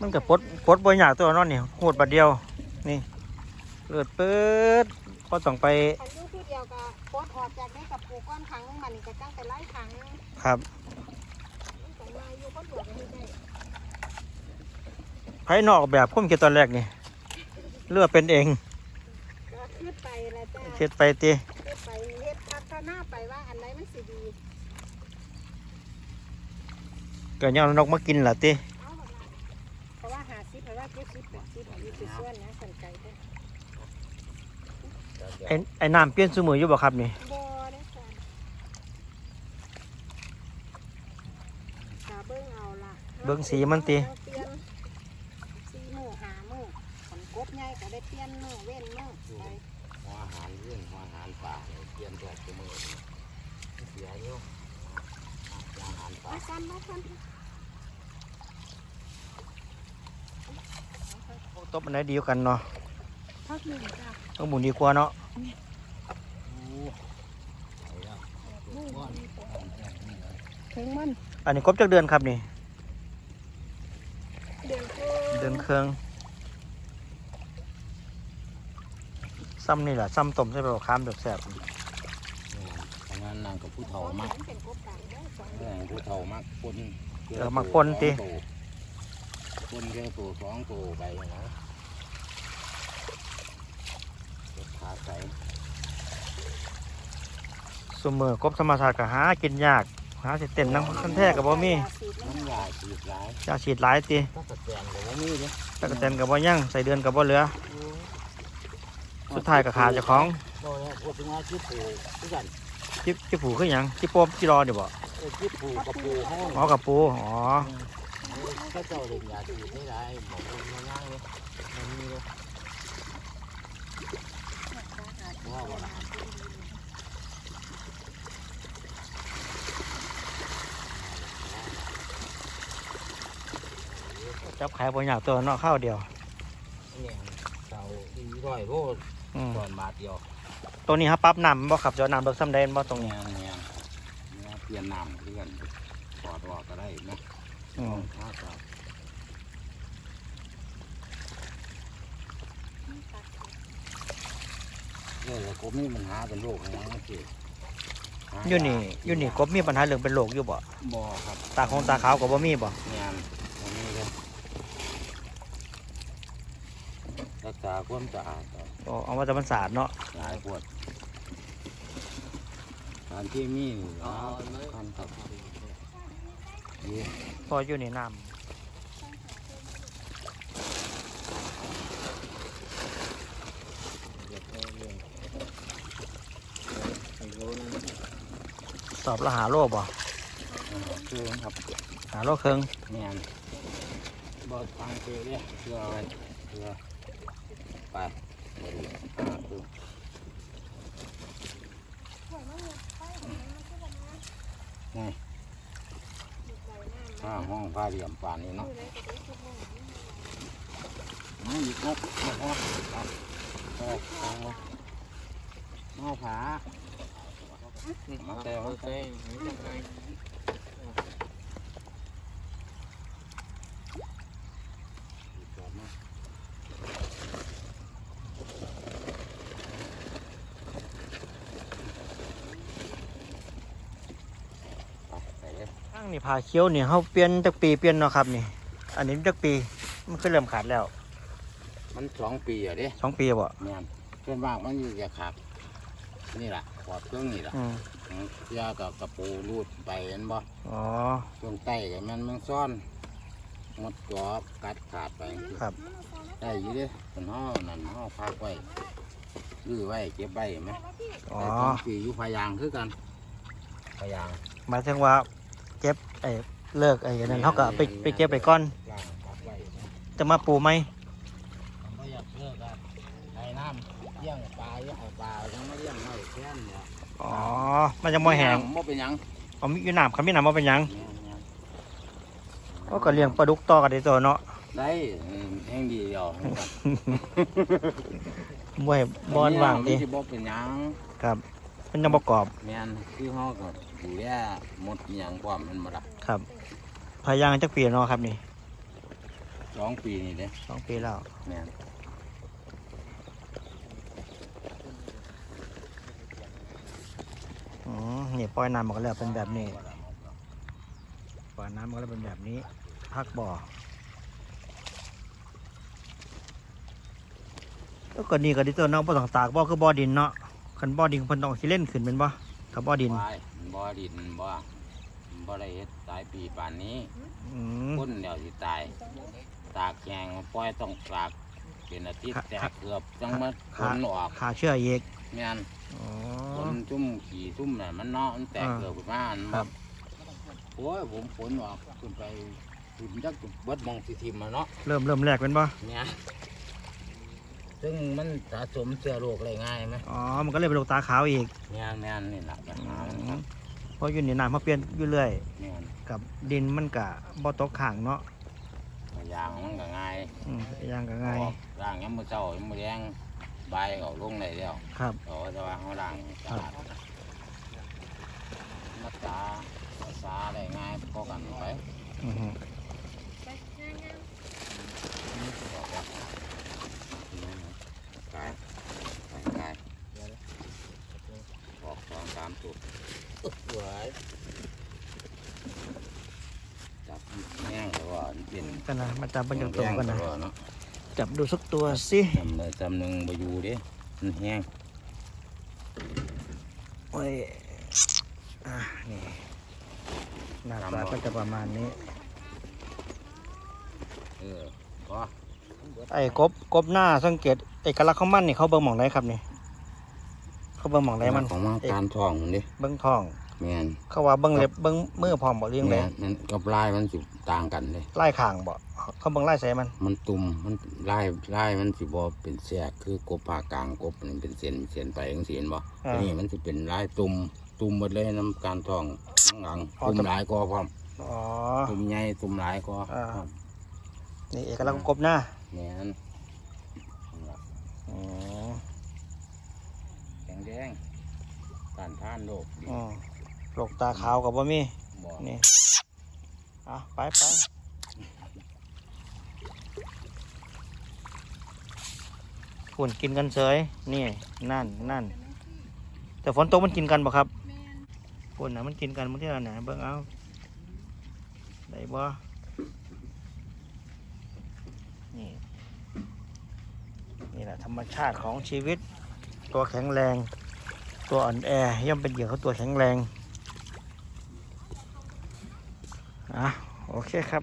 มันก็ปลดปลดบ่ยากตัวเนอนนี่โหดบัดเดียว นี่เลือดเปิดพอต้องไปคันอยู่ผู้เดียวก็ปลดออกจากได้กับปูก้อนขังมันนี่ก็จังไปไล่ขังครับมันก็มาอยู่คนเดียวก็ไม่ได้ภายนอกแบบผมคิดตอนแรกนี่เลือดเป็นเองก็ขึ้นไปแล้วจ้าเฮ็ดไปติขึ้นไปเฮ็ดพัฒนาไปว่าอันไหนมันสิดีก็ยังเอานกมากินล่ะติ เพราะว่าเจ็ดสิบแปดสิบอายุสิส่วนนะสันไก่เด้อไอ้ไอ้น้ำเปลี่ยนซุมืออยู่บ่ครับนี่บ่ได้จ้ะตาเบิ่งเอาละเบิ่งสีมันติเปลี่ยนสีมือหามือขนกบใหญ่ก็ได้เปลี่ยนมือเว้นมือไปหัวอาหารเรื่องหัวอาหารป่าเนี่ยเตรียมตัวตัวมือเสียอยู่อาหารป่ามาซ้ำมาซ้ำ ตบอันไหนดีกว่ากันเนาะพักหนึ่งจ้ะต้องหมุนดีกว่าเนาะถึงมันอันนี้ครบจักเดือนครับนี่ เดือนคือเดือนเครื่องซ้ำนี่แหละซ้ำต้มใส่ใบมะขามแบบแซ่บทำงานนางกับผู้เฒ่าเขามากเป็นกบต่างได้สองเรื่องผู้เฒ่ามากคนเออมักปนติ คนแค่ตัวสองตัวไปนะขาใส่ซุมือกบธรรมชาติก็หากินยาก หาสิเต้นน้ำขั้นแท้กับบ่มีน้ำยาฉีดหลายยาฉีดหลายติถ้าตะแกรงกับว่ามีเนี่ยตะกะเต้นกับบ่ยั่งใส่เดือนกับบ่เหลือ สุดท้ายก็ขาเจ้าของก็แล้วพูดถึงว่าที่ปูที่กันจิจิผูคือหยังจิโปมจิรอเดี๋ยวบ่เออที่ปูกับปูห้องอ๋อกับปูอ๋อ ก็เจ้าเด็กยาฉีดไม่ได้หมอคนมาย่างเลยมันมีเลยว่าว่าจับขายบ่ยากตัวเนาะข้าวเดียวเนี่ยเจ้าอีร้อยโลอืมก่อนบาทเดียวตัวนี้ฮะปรั๊บน้ำบ่ขับจะเอาน้ำเบิกซ้ำแดนบ่ตรงนี้เนี่ยเนี่ยเนี่ยเปลี่ยนน้ำเพื่อนถอดออกก็ได้นะ อืมถ้าจะเนี่ยแต่ผมนี่มันหาเป็นโรคอะไรนะพี่หาอยู่นี่ อยู่นี่กบมีปัญหาเรื่องเป็นโรคอยู่บ่บ่ครับตาคงตาขาวก็บ่มีบ่งานตรงนี้เลยรักษาความสะอาดก่อนอ๋อเอามาจากมันสะอาดเนาะหลายปวดสารที่มีนี่นะคันครับนี่ พออยู่นี่น้ำสอบและหาโลบ่คือครับหาโลครึ่งแม่นบอทางเกลือเกลืออะไรเกลือไปบริ ห้าห้องผ้าเหลี่ยมป่านนี้เนาะมาอีกครับมาครับครับครับเอามาผามาแต่มาแต่ไปเลย ทั้ง นี่ผาเขียวนี่เฮาเปลี่ยนจักปีเปลี่ยนเนาะครับนี่ อันนี้จักปีมันคือเริ่มขาดแล้วมันสองปีอะเด้สองปีบ่แม่นเพื่อนบ้านมันอยู่จะขาดนี่แหละปอดเครื่องนี่แหละอืมยากับกระปูรูดไปเห็นบ่อ๋อเครื่องไต้กับมันมันซ่อนหมดจอบกัดขาดไปครับ ได้อยู่เด้คนห่อนั่นห่อพักไว้ยื้อไว้เก็บไว้เห็นไหมอ๋อแต่สองปีอยู่พายางคือกันพายางหมายถึงว่าเก็บ ไอ้เลิกไอ้นั่นเขาก็เอาไปไปเก็บไปก่อนล่างพักไว้จะมาปลูกไหมผมไม่อยากเลิกกันไอ้น้ำเลี้ยงปลาเลี้ยงเอาปลายังไม่เลี้ยงให้แค่นี้อ๋อ มันจะมอแหงบ่เป็นหยังเอามีอยู่น้ำเขามีน้ำมาเป็นหยังแม่นแม่นก็ก็เลี้ยงปลาดุกต่อกันได้ตัวเนาะได้เออแห้งดีเดียวบ่ให้บอนว่างดีดิบ่เป็นหยังครับ มันยังประกอบ แม่นคือเฮาก็ ดูแลหมดอหย่างความมันบ่ล่ะครับพายางจักปีเนาะครับนี่สสองปีนี่เด้สองปีแล้ว แม่นอ๋อนี่ปล่อยน้ำมันก็แล้วเป็นแบบนี้ปล่อยน้ำมันก็แล้วเป็นแบบนี้ พักบ่อแล้วก็นี่ก็ดิเตอร์เนาะบ่ต้องตากบ่คือบ่อดินเนาะคันบ่อดินเพิ่นต้องสิเล่นขึ้นเป็นบ่ถ้าบ่อดินวายมัน บ่ดินบ่มันบ่ได้เฮ็ดตายปีป่านนี้อืมคนเดียวสิตาย ตากแข็งปล่อยต้องตากเป็นอาทิตย์ค่ะแต่เกือบจังมาผค่ะลออกขาเชื่ออีกแม่นอ๋อผลจุ่มขี่จุ่มน่ะมันเนาะมันแตกอ่าเกือบขึ้นมาอันครับโอ้ยผมผลออกขึ้นไปขึ้นจักเบิดมองสิทิมมาเนาะ เริ่มเริ่มแรกเป็นบ่เนี่ยซึ่งมันสะสมเชื้อโรคอะไรง่ายไหมอ๋อ มันก็เลยเป็นโรคตาขาวอีกแม่นแม่นนี่แหละปัญหามันอืครัมบ เพราะอยู่นี่น้ำมาเปลี่ยนอยู่เรื่อยแม่นกับดินมันกะบ่ตกข้างเนาะยางมันก็ง่ายอืมอย่างก็ง่ายออกร่างยังมือเช้ายังมือแดงใบก็ลงได้แล้วครับเราจะว่าเขาร่างสะอาดรักษารักษาได้ง่ายพอกันไปอือฮึ กายกายออกสองสามจุดสวยจับแง่งแต่ว่ามันเป็น กันนะมาจับเบิ่งจังตัวกันนะแง่งแต่ว่าเนาะจับดูสักตัวสิจำเลยจำหนึ่งไปอยู่เดิมันแห้งโอ้ยอะนี่หน้าตาก็จะประมาณนี้ เออพอไอ้กบกบหน้าสังเกตเอกลักษณ์ของมันนี่เขาเบิ่งหมองไหนครับนี่ เขาเบิ่งหมองไหนมัน ของมาการทองมันดิเบิ่งท้อง แมนเขาว่าเบิ่งเล็บเบิ่งมือพร้อมบ่เลี้ยงแมเลยนมันกับลายมันสิต่างกันเลยไล่ข้างบ่เขาเบิ่งไล่ใส่มันมันตุ่มมันลายลายมันสิบ่เป็นแสกคือกบผากลางกบมันเป็นเส้นเส้นไปจังซี่เห็นบ่อ่า อันนี้มันสิเป็นลายตุ่มตุ่มหมดเลยน้ำการทองข้างหลังอ๋อตุ่มแต่หลายก็พร้อมอ๋อ ตุ่มใหญ่ตุ่มหลายก็อ่า พร้อมนี่เอกลักษณ์ของกบหน้าแมนอ๋อแข็งแดงการท่านโลกดี อืม โรคตาขาวกับบ่มีบ่นี่อะไปไปฝุ่นกินกันเฉยนี่นั่นนั่นแต่ฝนตกมันกินกันบ่ครับฝุ่นนะมันกินกันมันที่ละไหนเบิ่งเอาได้บ่นี่นี่แหละธรรมชาติของชีวิตตัวแข็งแรง ตัวอ่อนแอย่อมเป็นเหยื่อของตัวแข็งแรง อะ โอ เคครับ